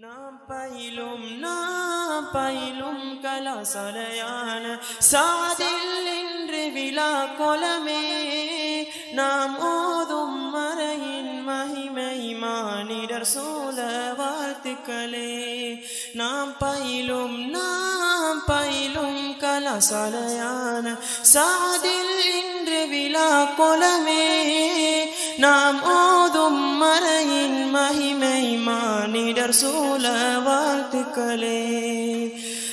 நாம் பயிலும் நாம் பயிலும் கலாசலையான சாதில் இன்று விழா கொலமே. நாம் ஓதும் மறையின் மகிமை மானிடர் சூழ வாழ்த்துக்களே. நாம் பயிலும் நாம் பயிலும் கலாசலையான சாதில் இன்று விழா கொலமே. நாம் ஓதும் மறையின் இப்ராஹிமை மானிடர் சூழ வாழ்த்துக்களே.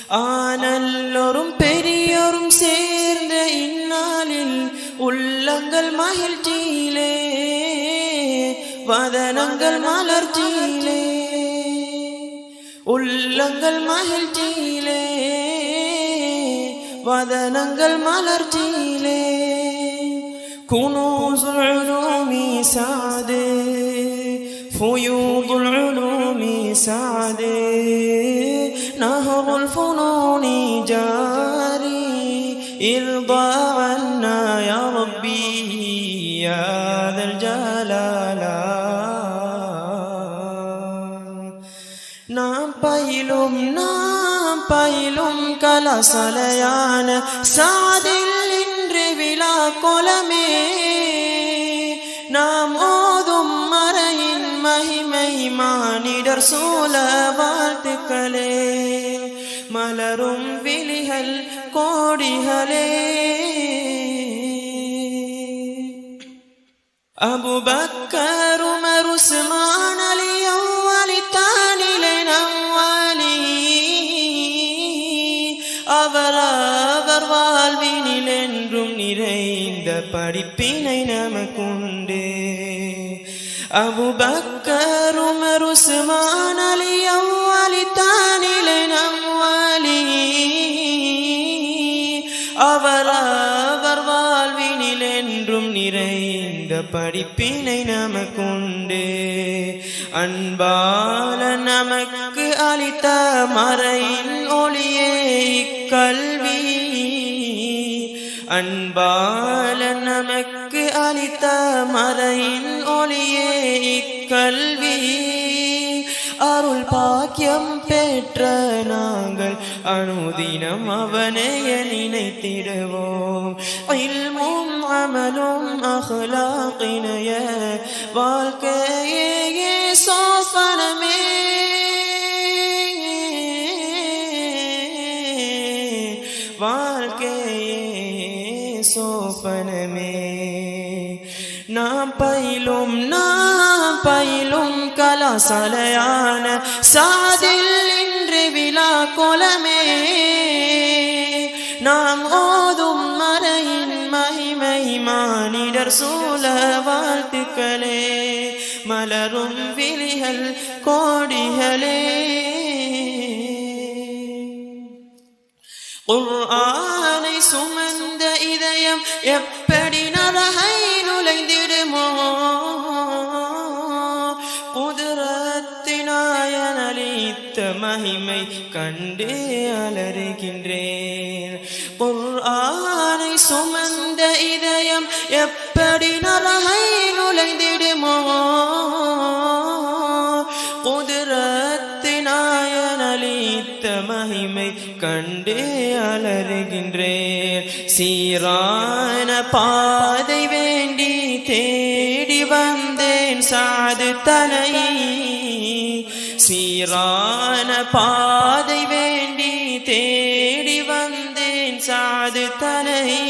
ஆனல்லோரும் பெரியோரும் சேர்ந்த இந்நாளில் உள்ளங்கள் மகிழ்ச்சியிலே. வதனங்கள் மலர்ச்சியிலே. உள்ளங்கள் மகிழ்ச்சியிலே. வதனங்கள் மலர்ச்சியிலே. குனூசுமி சாது. فيوض العلوم سعد نهر الفنون جاري ارضى عنا يا ربي يا ذا الجلال நாம் பயிலும் நாம் பயிலும் கலசலையான சாதில் இன்று விழா கொலமே நாம் ஓதும் மறையின் மகிமை மானிடர் சூழ வாழ்த்துக்களே. மலரும் விழிகள் கோடிகளே. Abu Bakr Umar Usman Ali அவ்வாலி தானிலை நவ்வாலி அவர் அவர் வாழ்வினில் என்றும் நிறைந்த படிப்பினை நமக்குண்டு. Abu Bakr Umar Usman Ali அவ்வளித்தானிலே நம்வாலி அவர் அவர் வாழ்வினில் என்றும் நிறைந்த படிப்பினை நமக்குண்டு. அன்பால நமக்கு அளித்த மறையின் ஒளியே கல்வி அன்பால நமக்கு அளித்த மறையின் ஒளியே இக்கல்வி. அருள் பாக்கியம் பெற்ற நாங்கள் அனுதினம் அவனைய நினைத்திடுவோம். இல்மும் அமலும் அகலாக்கினைய வாழ்க்கையே சோசனமே வாழ்க்கையே சோபனமே நாம் பயிலும் நான் பயிலும் கலாசலையான சாதில் இன்று விழா கொலமே. நாம் ஓதும் மறையின் மகிமை மானிடர் சூழ வாழ்த்துக்களே. மலரும் விழிகள் கோடிகளே. குர்ஆனை சுமந்த இதயம் எப்ப கண்டு அலறுகின்றேன். பொருளானை சுமந்த இதயம் எப்படி நரகை நுழைந்திடுமோ குதிரத்தினாயன் அளித்த மகிமை கண்டு அலறுகின்றேன். சீரான பாதை வேண்டி தேடி வந்தேன். சாது தனை சீரான பாதை வேண்டி தேடி வந்தேன் சாது தலை.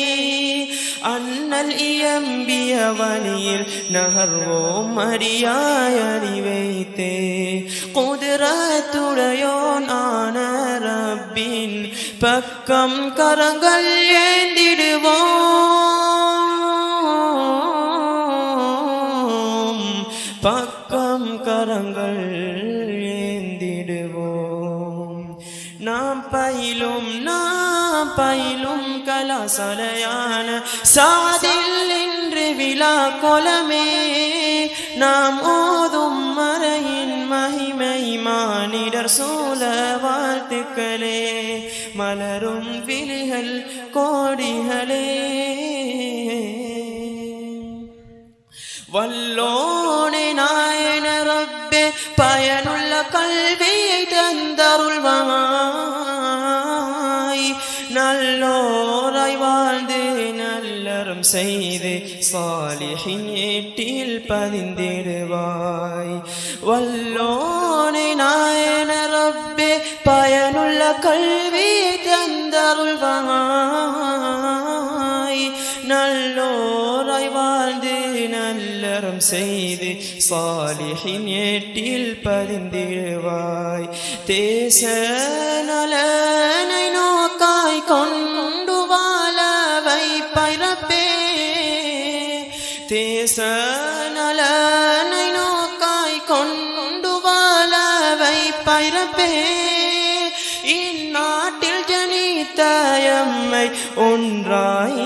அண்ணல் இயம்பிய வழியில் நகர்வோம் அறியாய் அறி வைத்தே. குதிரத்துடையோன் ஆன ரப்பின் பக்கம் கரங்கள் ஏந்திடுவோம். நாம் பயிலும் நாம் பயிலும் கலாசலையான சாதில் இன்று விழா கொலமே. நாம் ஓதும் மறையின் மகிமை மானிடர் சூழ வாழ்த்துக்களே. மலரும் விழிகள் கோடிகளே. வல்லோனே நாயன ரப்பே பயனுள்ள நல்லோராய் வாழ்ந்து நல்லறம் செய்து சாலிஹின் ஏட்டில் பதிந்திடுவாய். வல்லோனை நாயன ரப்பே பயனுள்ள கல்வி தந்தருள்வாய். நல்லோராய் வாழ்ந்து நல்லறம் செய்து சாலிஹின் ஏட்டில் பதிந்திடுவாய். தேச நலனை நோக்காய் கொண்டு தேச நலனை நோக்காய் கொண்டு வாழவை வைப்பைரப்பே இந்நாட்டில் ஜனித்த எம்மை ஒன்றாய்